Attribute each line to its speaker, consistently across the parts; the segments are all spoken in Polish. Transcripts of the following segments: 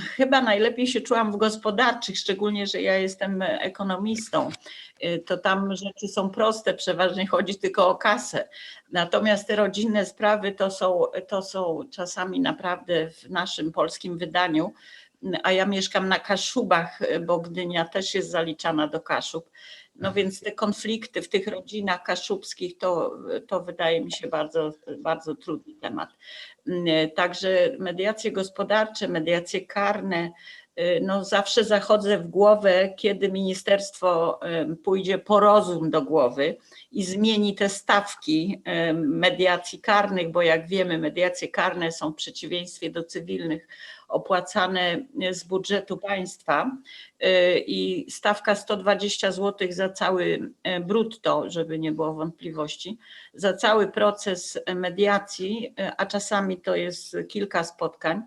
Speaker 1: Chyba najlepiej się czułam w gospodarczych, szczególnie, że ja jestem ekonomistą. Y, To tam rzeczy są proste, przeważnie chodzi tylko o kasę. Natomiast te rodzinne sprawy to są, to są czasami naprawdę w naszym polskim wydaniu, a ja mieszkam na Kaszubach, bo Gdynia też jest zaliczana do Kaszub. No więc te konflikty w tych rodzinach kaszubskich to, to wydaje mi się bardzo, bardzo trudny temat. Także mediacje gospodarcze, mediacje karne, no zawsze zachodzę w głowę, kiedy ministerstwo y, pójdzie po rozum do głowy i zmieni te stawki y, mediacji karnych, bo jak wiemy, mediacje karne są w przeciwieństwie do cywilnych opłacane z budżetu państwa y, i stawka 120 zł za cały y, brutto, żeby nie było wątpliwości, za cały proces mediacji, y, a czasami to jest kilka spotkań.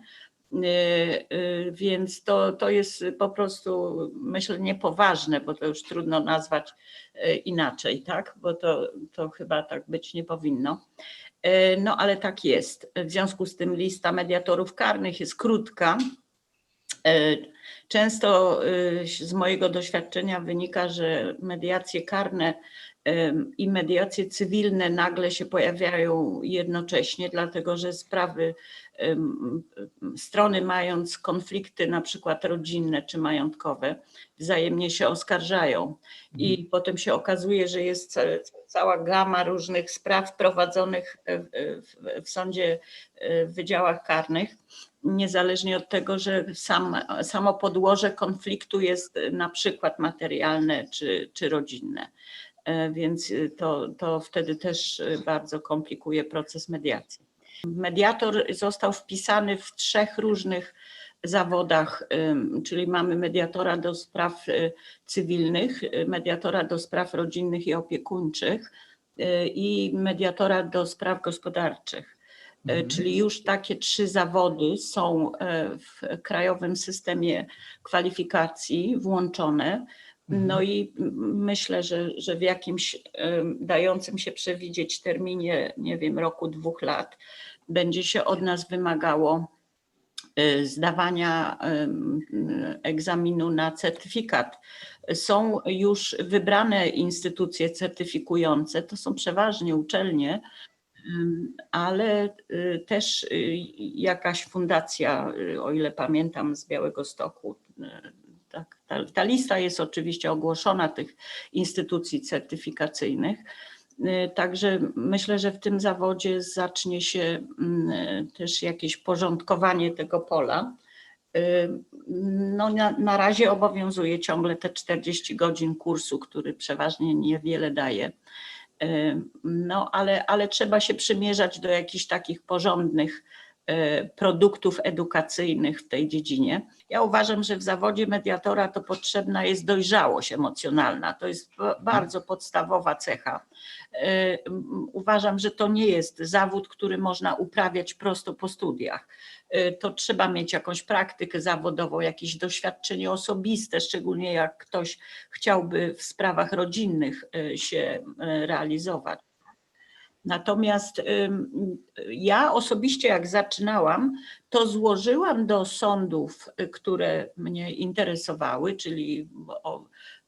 Speaker 1: Y, y, Więc to, to jest po prostu, myślę, niepoważne, bo to już trudno nazwać y, inaczej, tak? Bo to, to chyba tak być nie powinno. No ale tak jest. W związku z tym lista mediatorów karnych jest krótka. Często z mojego doświadczenia wynika, że mediacje karne i mediacje cywilne nagle się pojawiają jednocześnie, dlatego że sprawy, strony mając konflikty na przykład rodzinne czy majątkowe, wzajemnie się oskarżają. I potem się okazuje, że jest ca- cała gama różnych spraw prowadzonych w, w sądzie, e, w wydziałach karnych, niezależnie od tego, że sam, samo podłoże konfliktu jest e, na przykład materialne czy, czy rodzinne. E, Więc e, to, to wtedy też e, bardzo komplikuje proces mediacji. Mediator został wpisany w trzech różnych zawodach, czyli mamy mediatora do spraw cywilnych, mediatora do spraw rodzinnych i opiekuńczych i mediatora do spraw gospodarczych.
Speaker 2: Mhm.
Speaker 1: Czyli już takie trzy zawody są w krajowym systemie kwalifikacji włączone. No
Speaker 2: Mhm.
Speaker 1: i m- myślę, że, że w jakimś ym, dającym się przewidzieć terminie, nie wiem, roku, dwóch lat, będzie się od nas wymagało y, zdawania egzaminu na certyfikat. Są już wybrane instytucje certyfikujące, to są przeważnie uczelnie, ale y, też y, jakaś fundacja, o ile pamiętam, z Białego Stoku. Tak, ta, ta lista jest oczywiście ogłoszona tych instytucji certyfikacyjnych. Y, Także myślę, że w tym zawodzie zacznie się mm, też jakieś porządkowanie tego pola. Y, No, na, na razie obowiązuje ciągle te 40 godzin kursu, który przeważnie niewiele daje. Y, No, ale, ale trzeba się przymierzać do jakichś takich porządnych produktów edukacyjnych w tej dziedzinie. Ja uważam, że w zawodzie mediatora to potrzebna jest dojrzałość emocjonalna. To jest ba- bardzo podstawowa cecha. M, Uważam, że to nie jest zawód, który można uprawiać prosto po studiach. Y, To trzeba mieć jakąś praktykę zawodową, jakieś doświadczenie osobiste, szczególnie jak ktoś chciałby w sprawach rodzinnych się realizować. Natomiast ja osobiście, jak zaczynałam, to złożyłam do sądów, y, które mnie interesowały, czyli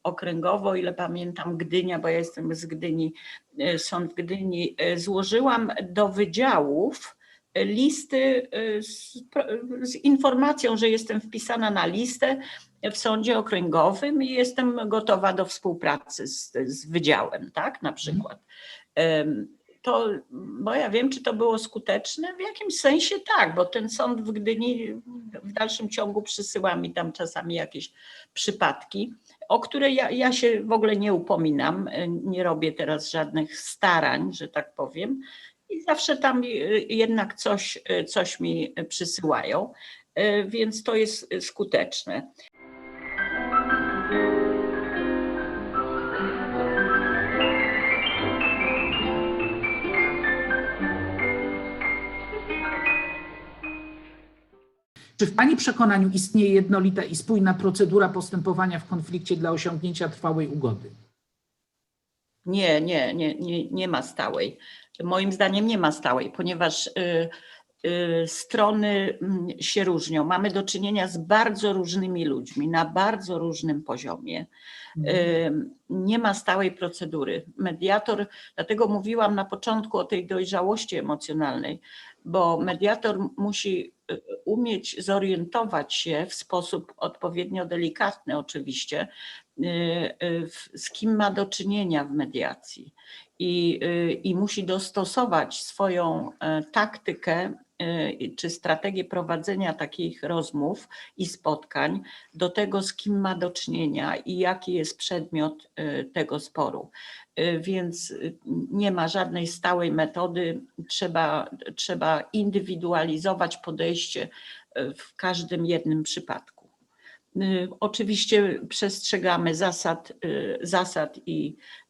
Speaker 1: okręgowo, ile pamiętam, Gdynia, bo ja jestem z Gdyni, y, sąd w Gdyni, y, złożyłam do wydziałów listy z, z informacją, że jestem wpisana na listę w sądzie okręgowym i jestem gotowa do współpracy z, z wydziałem, tak, na przykład. To, bo ja wiem, czy to było skuteczne? W jakimś sensie tak, bo ten sąd w Gdyni w dalszym ciągu przysyła mi tam czasami jakieś przypadki, o które ja, ja się w ogóle nie upominam, e, nie robię teraz żadnych starań, że tak powiem. I zawsze tam e, jednak coś, e, coś mi przysyłają, więc to jest skuteczne.
Speaker 2: Czy w Pani przekonaniu istnieje jednolita i spójna procedura postępowania w konflikcie dla osiągnięcia trwałej ugody?
Speaker 1: Nie, nie, nie, nie, nie ma stałej. Moim zdaniem nie ma stałej, ponieważ y, y, strony mm, się różnią. Mamy do czynienia z bardzo różnymi ludźmi na bardzo różnym poziomie.
Speaker 2: Mhm.
Speaker 1: Y, Nie ma stałej procedury. Mediator, dlatego mówiłam na początku o tej dojrzałości emocjonalnej, bo mediator musi y, umieć zorientować się w sposób odpowiednio delikatny, oczywiście, y, y, z kim ma do czynienia w mediacji. I, i musi dostosować swoją e, taktykę czy strategię prowadzenia takich rozmów i spotkań do tego, z kim ma do czynienia i jaki jest przedmiot y, tego sporu. Y, Więc y, nie ma żadnej stałej metody, trzeba, trzeba indywidualizować podejście y, w każdym jednym przypadku. Y, Oczywiście przestrzegamy zasad, y, zasad i y,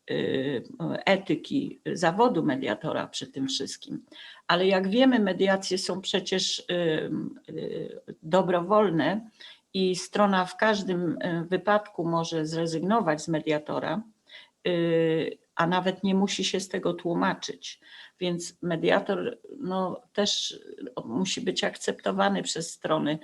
Speaker 1: etyki zawodu mediatora przy tym wszystkim. Ale jak wiemy, mediacje są przecież y, y, dobrowolne i strona w każdym y, wypadku może zrezygnować z mediatora, y, a nawet nie musi się z tego tłumaczyć. Więc mediator no, też musi być akceptowany przez strony.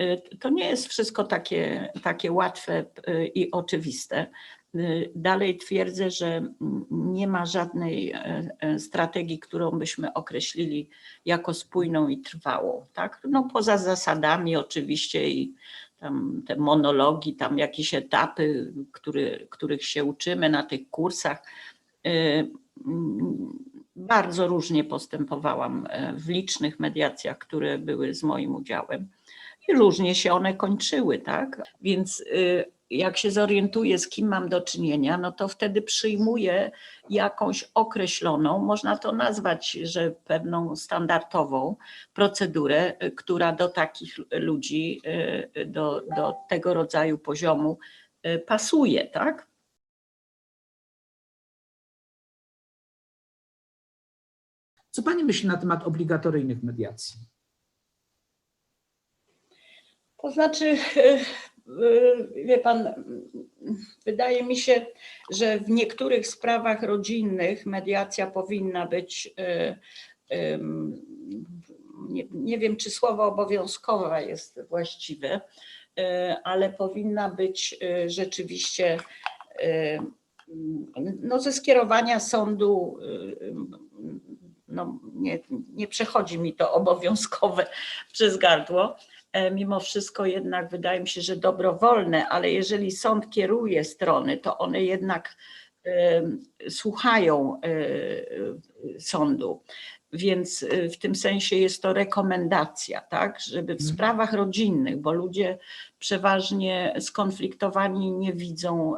Speaker 1: Y, To nie jest wszystko takie, takie łatwe y, i oczywiste. Y, Dalej twierdzę, że nie ma żadnej e, e, strategii, którą byśmy określili jako spójną i trwałą. Tak? No, poza zasadami oczywiście i tam te monologi, tam jakieś etapy, który, których się uczymy na tych kursach. Y, mm, Bardzo różnie postępowałam e, w licznych mediacjach, które były z moim udziałem i różnie się one kończyły, tak? Więc y, jak się zorientuję, z kim mam do czynienia, no to wtedy przyjmuję jakąś określoną, można to nazwać, że pewną standardową procedurę, która do takich ludzi, y, do, do tego rodzaju poziomu y, pasuje, tak?
Speaker 2: Co Pani myśli na temat obligatoryjnych mediacji?
Speaker 1: To znaczy, y, wie pan, y, wydaje mi się, że w niektórych sprawach rodzinnych mediacja powinna być, y, nie, nie wiem czy słowo obowiązkowa jest właściwe, y, ale powinna być y, rzeczywiście y, no, ze skierowania sądu. y, No, nie, nie przechodzi mi to obowiązkowe przez gardło. E, Mimo wszystko jednak wydaje mi się, że dobrowolne, ale jeżeli sąd kieruje strony, to one jednak em, słuchają e, e, sądu. Więc e, w tym sensie jest to rekomendacja, tak, żeby w
Speaker 2: Mhm.
Speaker 1: sprawach rodzinnych, bo ludzie przeważnie skonfliktowani nie widzą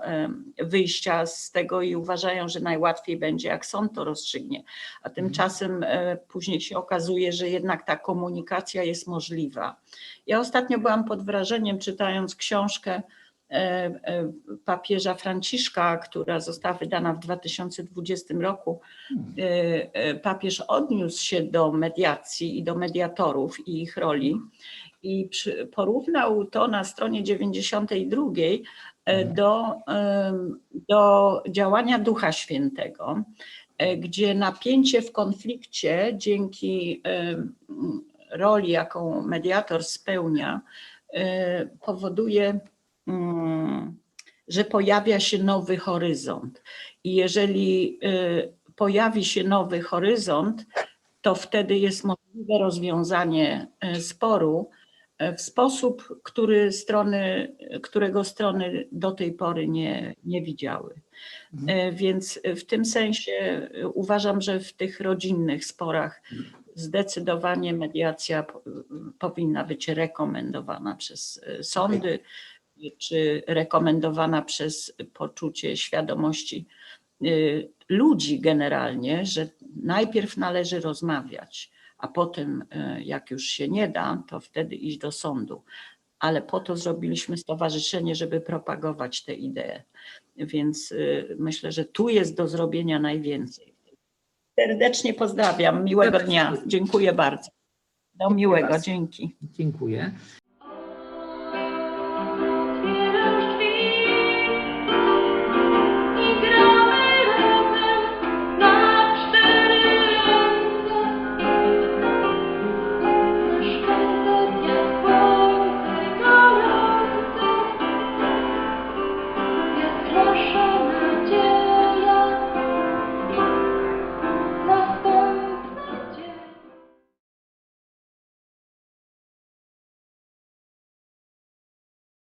Speaker 1: wyjścia z tego i uważają, że najłatwiej będzie, jak sąd to rozstrzygnie. A tymczasem e, później się okazuje, że jednak ta komunikacja jest możliwa. Ja ostatnio byłam pod wrażeniem, czytając książkę papieża Franciszka, która została wydana w 2020 roku. E, e, Papież odniósł się do mediacji i do mediatorów i ich roli i porównał to na stronie 92 e, do, do działania Ducha Świętego, e, gdzie napięcie w konflikcie dzięki roli, jaką mediator spełnia, e, powoduje, że pojawia się nowy horyzont. I jeżeli e, pojawi się nowy horyzont, to wtedy jest możliwe rozwiązanie e, sporu e, w sposób, który strony, którego strony do tej pory nie, nie widziały. E, Więc w tym sensie uważam, że w tych rodzinnych sporach zdecydowanie mediacja po- powinna być rekomendowana przez sądy, czy rekomendowana przez poczucie świadomości y, ludzi generalnie, że najpierw należy rozmawiać, a potem, y, jak już się nie da, to wtedy iść do sądu. Ale po to zrobiliśmy stowarzyszenie, żeby propagować tę ideę. Więc y, myślę, że tu jest do zrobienia najwięcej. Serdecznie pozdrawiam. Miłego dnia. Dziękuję bardzo. Do miłego.
Speaker 2: bardzo.
Speaker 1: Dzięki.
Speaker 2: Dziękuję.